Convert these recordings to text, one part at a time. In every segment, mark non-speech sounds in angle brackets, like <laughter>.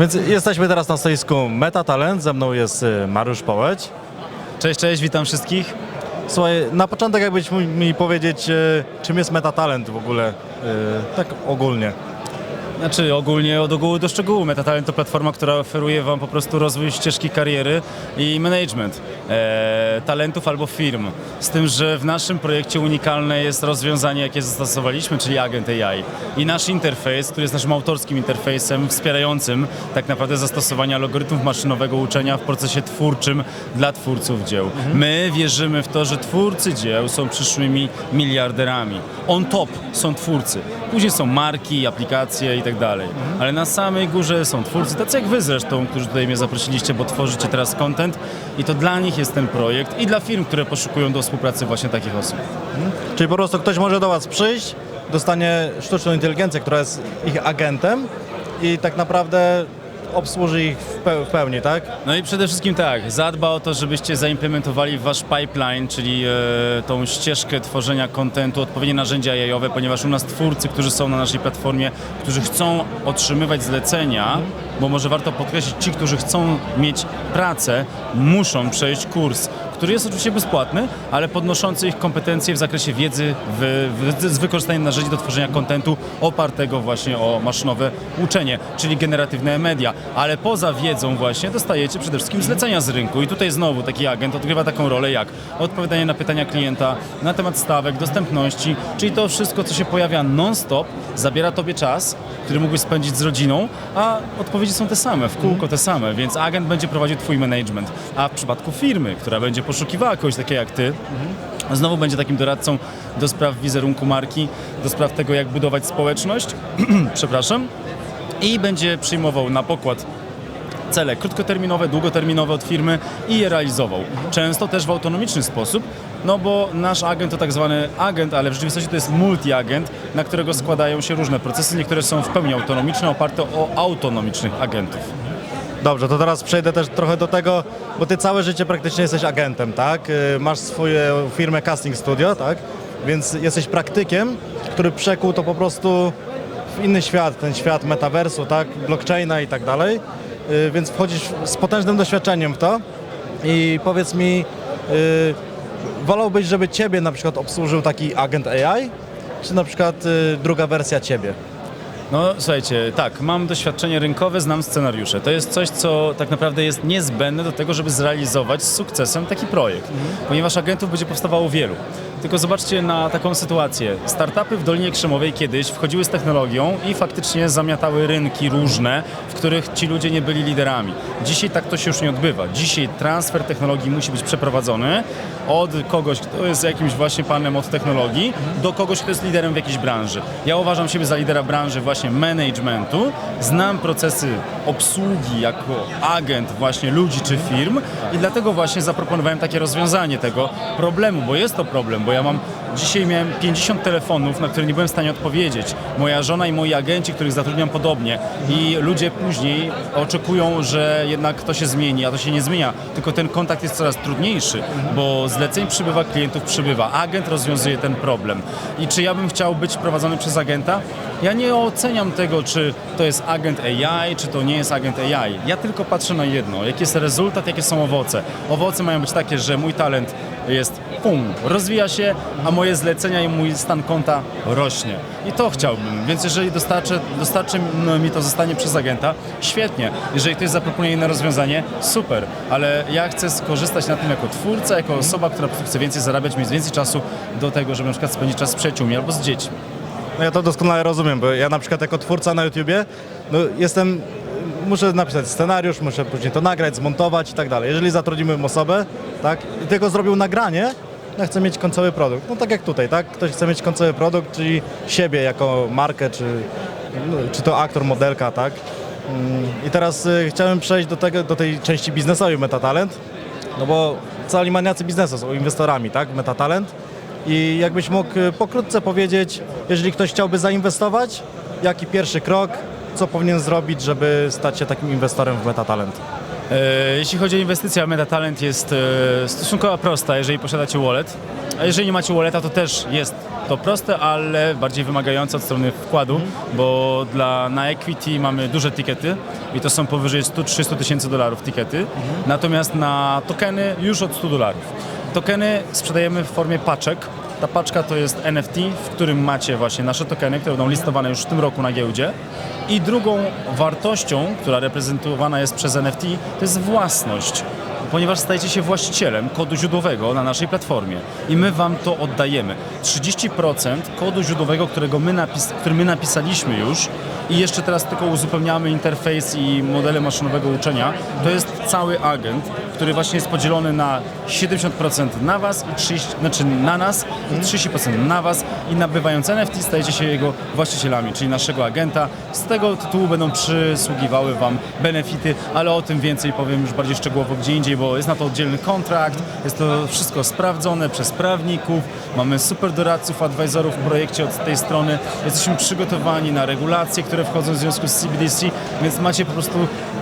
Więc jesteśmy teraz na stoisku Meta Talent, ze mną jest y, Mariusz Połeć. Cześć, cześć, witam wszystkich. Słuchaj, na początek jakbyś mógł mi powiedzieć, y, czym jest Meta Talent w ogóle, y, tak ogólnie. Znaczy ogólnie od ogółu do szczegółu. Metatalent to platforma, która oferuje Wam po prostu rozwój ścieżki kariery i management e, talentów albo firm. Z tym, że w naszym projekcie unikalne jest rozwiązanie, jakie zastosowaliśmy, czyli Agent AI. I nasz interfejs, który jest naszym autorskim interfejsem wspierającym tak naprawdę zastosowania algorytmów maszynowego uczenia w procesie twórczym dla twórców dzieł. My wierzymy w to, że twórcy dzieł są przyszłymi miliarderami. On top są twórcy. Później są marki, aplikacje i tak dalej. Ale na samej górze są twórcy, tacy jak wy zresztą, którzy tutaj mnie zaprosiliście, bo tworzycie teraz content i to dla nich jest ten projekt i dla firm, które poszukują do współpracy właśnie takich osób. Czyli po prostu ktoś może do Was przyjść, dostanie sztuczną inteligencję, która jest ich agentem i tak naprawdę obsłuży ich w, pe- w pełni, tak? No i przede wszystkim tak, zadba o to, żebyście zaimplementowali w wasz pipeline, czyli e, tą ścieżkę tworzenia kontentu, odpowiednie narzędzia jajowe, ponieważ u nas twórcy, którzy są na naszej platformie, którzy chcą otrzymywać zlecenia, bo może warto podkreślić, ci, którzy chcą mieć pracę, muszą przejść kurs, który jest oczywiście bezpłatny, ale podnoszący ich kompetencje w zakresie wiedzy w, w, z wykorzystaniem narzędzi do tworzenia kontentu opartego właśnie o maszynowe uczenie, czyli generatywne media. Ale poza wiedzą właśnie dostajecie przede wszystkim zlecenia z rynku i tutaj znowu taki agent odgrywa taką rolę jak odpowiadanie na pytania klienta na temat stawek, dostępności, czyli to wszystko, co się pojawia non-stop, zabiera tobie czas, który mógłbyś spędzić z rodziną, a odpowiedzi są te same, w kółko te same, więc agent będzie prowadził twój management. A w przypadku firmy, która będzie poszukiwała kogoś takiego jak ty, znowu będzie takim doradcą do spraw wizerunku marki, do spraw tego, jak budować społeczność, <clears throat> przepraszam, i będzie przyjmował na pokład cele krótkoterminowe, długoterminowe od firmy i je realizował. Często też w autonomiczny sposób, no bo nasz agent to tak zwany agent, ale w rzeczywistości to jest multi-agent, na którego składają się różne procesy. Niektóre są w pełni autonomiczne, oparte o autonomicznych agentów. Dobrze, to teraz przejdę też trochę do tego, bo ty całe życie praktycznie jesteś agentem, tak? Y, Masz swoją firmę Casting Studio, tak? Więc jesteś praktykiem, który przekuł to po prostu w inny świat, ten świat metaversu, tak? Blockchaina i tak dalej. Y, Więc wchodzisz z potężnym doświadczeniem w to i powiedz mi, y, wolałbyś, żeby ciebie na przykład obsłużył taki agent AI, czy na przykład y, druga wersja ciebie? No słuchajcie, tak, mam doświadczenie rynkowe, znam scenariusze. To jest coś, co tak naprawdę jest niezbędne do tego, żeby zrealizować z sukcesem taki projekt, ponieważ agentów będzie powstawało wielu. Tylko zobaczcie na taką sytuację. Startupy w Dolinie Krzemowej kiedyś wchodziły z technologią i faktycznie zamiatały rynki różne, w których ci ludzie nie byli liderami. Dzisiaj tak to się już nie odbywa. Dzisiaj transfer technologii musi być przeprowadzony od kogoś, kto jest jakimś właśnie panem od technologii, do kogoś, kto jest liderem w jakiejś branży. Ja uważam siebie za lidera branży właśnie managementu. Znam procesy obsługi jako agent właśnie ludzi czy firm i dlatego właśnie zaproponowałem takie rozwiązanie tego problemu, bo jest to problem, bo ja mam Dzisiaj miałem 50 telefonów, na które nie byłem w stanie odpowiedzieć. Moja żona i moi agenci, których zatrudniam podobnie. I ludzie później oczekują, że jednak to się zmieni, a to się nie zmienia. Tylko ten kontakt jest coraz trudniejszy, bo zleceń przybywa, klientów przybywa. Agent rozwiązuje ten problem. I czy ja bym chciał być prowadzony przez agenta? Ja nie oceniam tego, czy to jest agent AI, czy to nie jest agent AI. Ja tylko patrzę na jedno, jaki jest rezultat, jakie są owoce. Owoce mają być takie, że mój talent jest pum, rozwija się, a moje zlecenia i mój stan konta rośnie. I to chciałbym, więc jeżeli dostarczy no, mi to zostanie przez agenta, świetnie. Jeżeli ktoś zaproponuje inne rozwiązanie, super, ale ja chcę skorzystać na tym jako twórca, jako osoba, która chce więcej zarabiać, mieć więcej czasu do tego, żeby na przykład spędzić czas z przyjaciółmi albo z dziećmi. No ja to doskonale rozumiem, bo ja na przykład jako twórca na YouTubie, no jestem, muszę napisać scenariusz, muszę później to nagrać, zmontować i tak dalej. Jeżeli zatrudnimy osobę, tak, i tylko zrobił nagranie, ja chcę mieć końcowy produkt. No tak jak tutaj, tak? Ktoś chce mieć końcowy produkt, czyli siebie jako markę, czy, no, czy to aktor, modelka, tak? Mm, I teraz y, chciałem przejść do, tego, do tej części biznesowej Metatalent, no bo cali maniacy biznesu są inwestorami, tak? Metatalent. I jakbyś mógł y, pokrótce powiedzieć, jeżeli ktoś chciałby zainwestować, jaki pierwszy krok, co powinien zrobić, żeby stać się takim inwestorem w Metatalent? E, Jeśli chodzi o inwestycje, MetaTalent jest e, stosunkowo prosta, jeżeli posiadacie wallet. A jeżeli nie macie walleta, to też jest to proste, ale bardziej wymagające od strony wkładu, bo dla, na equity mamy duże tikety i to są powyżej 100-300 tysięcy dolarów tikety. Natomiast na tokeny już od 100 dolarów. Tokeny sprzedajemy w formie paczek. Ta paczka to jest NFT, w którym macie właśnie nasze tokeny, które będą listowane już w tym roku na giełdzie. I drugą wartością, która reprezentowana jest przez NFT, to jest własność ponieważ stajecie się właścicielem kodu źródłowego na naszej platformie i my Wam to oddajemy. 30% kodu źródłowego, którego my napis- który my napisaliśmy już i jeszcze teraz tylko uzupełniamy interfejs i modele maszynowego uczenia, to jest cały agent, który właśnie jest podzielony na 70% na Was i 30, znaczy na nas i 30% na Was i nabywając NFT stajecie się jego właścicielami, czyli naszego agenta. Z tego tytułu będą przysługiwały Wam benefity, ale o tym więcej powiem już bardziej szczegółowo gdzie indziej, bo jest na to oddzielny kontrakt, jest to wszystko sprawdzone przez prawników, mamy super doradców, advisorów w projekcie od tej strony, jesteśmy przygotowani na regulacje, które wchodzą w związku z CBDC, więc macie po prostu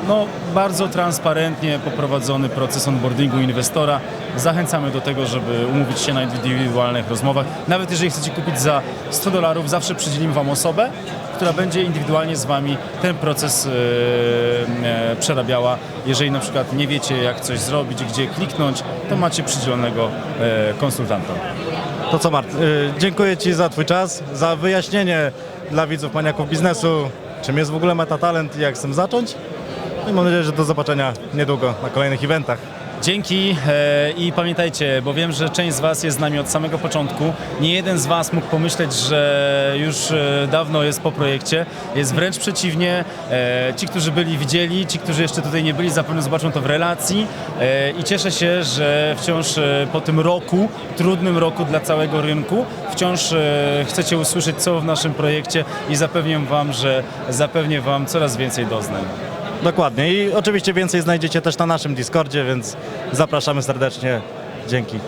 no, bardzo transparentnie poprowadzony proces onboardingu inwestora. Zachęcamy do tego, żeby umówić się na indywidualnych rozmowach. Nawet jeżeli chcecie kupić za 100 dolarów, zawsze przydzielimy Wam osobę, która będzie indywidualnie z Wami ten proces e, e, przerabiała. Jeżeli na przykład nie wiecie, jak coś zrobić, gdzie kliknąć, to macie przydzielonego e, konsultanta. To co Mart, dziękuję Ci za Twój czas, za wyjaśnienie dla widzów maniaków biznesu, czym jest w ogóle metatalent i jak z tym zacząć. No I mam nadzieję, że do zobaczenia niedługo na kolejnych eventach. Dzięki e, i pamiętajcie, bo wiem, że część z Was jest z nami od samego początku. Nie jeden z Was mógł pomyśleć, że już e, dawno jest po projekcie. Jest wręcz przeciwnie. E, ci, którzy byli, widzieli, ci, którzy jeszcze tutaj nie byli, zapewne zobaczą to w relacji. I cieszę się, że wciąż po tym roku, trudnym roku dla całego rynku, wciąż chcecie usłyszeć, co w naszym projekcie i zapewniam Wam, że zapewnię Wam coraz więcej doznań. Dokładnie i oczywiście więcej znajdziecie też na naszym Discordzie, więc zapraszamy serdecznie. Dzięki.